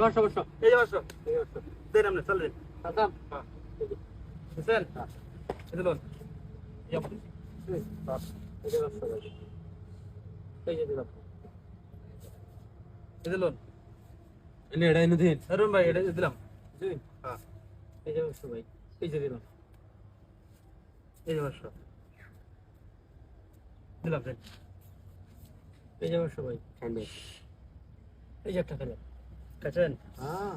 বসো বসো এই যে বসো এই বসো। দেন আপনি চল দেন। হ্যাঁ এই হ্যাঁ। এই যে লোন এই যে দিলাম। এই যে দিন। হ্যাঁ। এই যে বসো ভাই এই যে দিলাম। এই যে বসো। দিলাম দেন। এই যে বসো ভাই। এই যে একটা খেলাম কাছেন হ্যাঁ।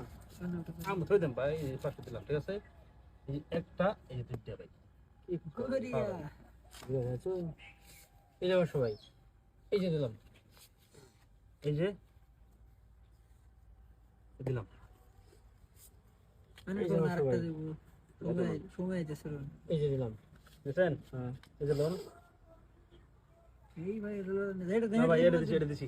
আম থই দেন ভাই পাঁচটা দিলাম ঠিক আছে? এই একটা এই দুইটা ভাই। এই যে বসো ভাই এই যে দিলাম। এই যে দিলাম। এই যে দিলাম। বুঝছেন হ্যাঁ। এই যে লোন এই ভাই এটা দিছি এটা দিছি।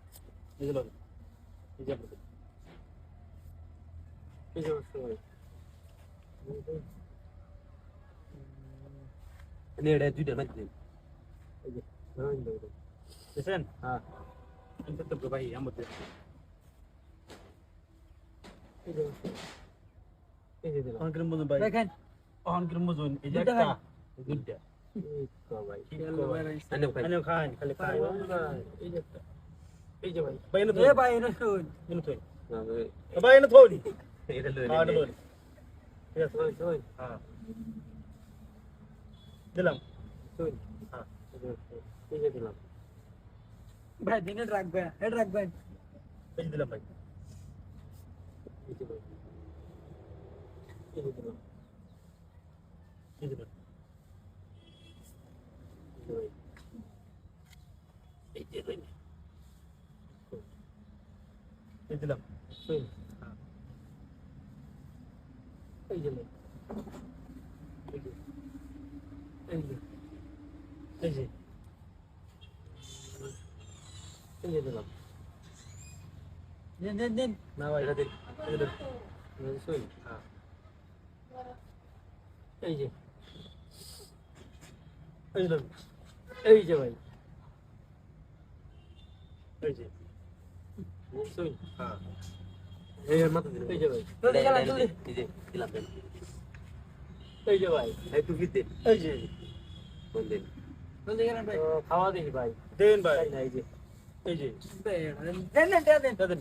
এই যে লোন এই যে আপনাদের। এই যে এনে এটা দুইটা মাঝে দিন এই যে বুঝছেন হ্যাঁ। আমি তো ভাই আমার এই যে এই যে দিলাম। অহন কিরম বুঝুন ভাই। দেখেন। অহন কিরম বুঝুন। এই যে একটা। খান। দুইটা। এই তো ভাই করব ভাই? আনেও খান খালি খাই। এই যে একটা। এই যে ভাই ভাই এনে এ থই ভাই এটা শুন এনে থই না ভাই এনে থই এটা লই হ্যাঁ এটা লোন ঠিক আছে ওই ওই হ্যাঁ দিলাম ওই হ্যাঁ এই যে বসো। এই যে দিলাম ভাই দিনে রাখবেন এটা রাখবেন এই যে দিলাম ভাই এই যে ভাই এই যে দিলাম এই যে দিলাম এই যে ভাই এই যে ভাই এই দিলাম। ওই এই যে এই যে। এই যে। এই যে। দিলাম। দিন দিন দিন না ভাই এটা দিন। এই যে হ্যাঁ। যে। এই যে ভাই। এই যে। ওই হ্যাঁ এই মাথা দিন এই যে ভাই জলদি এই যে দিলাম দেন এই যে ভাই এই তুই দিন এই যে কোন দিন জলদি খেলেন ভাই খাওয়া দেখি ভাই দেন ভাই এই যে এই দেন দেন দেন দাদা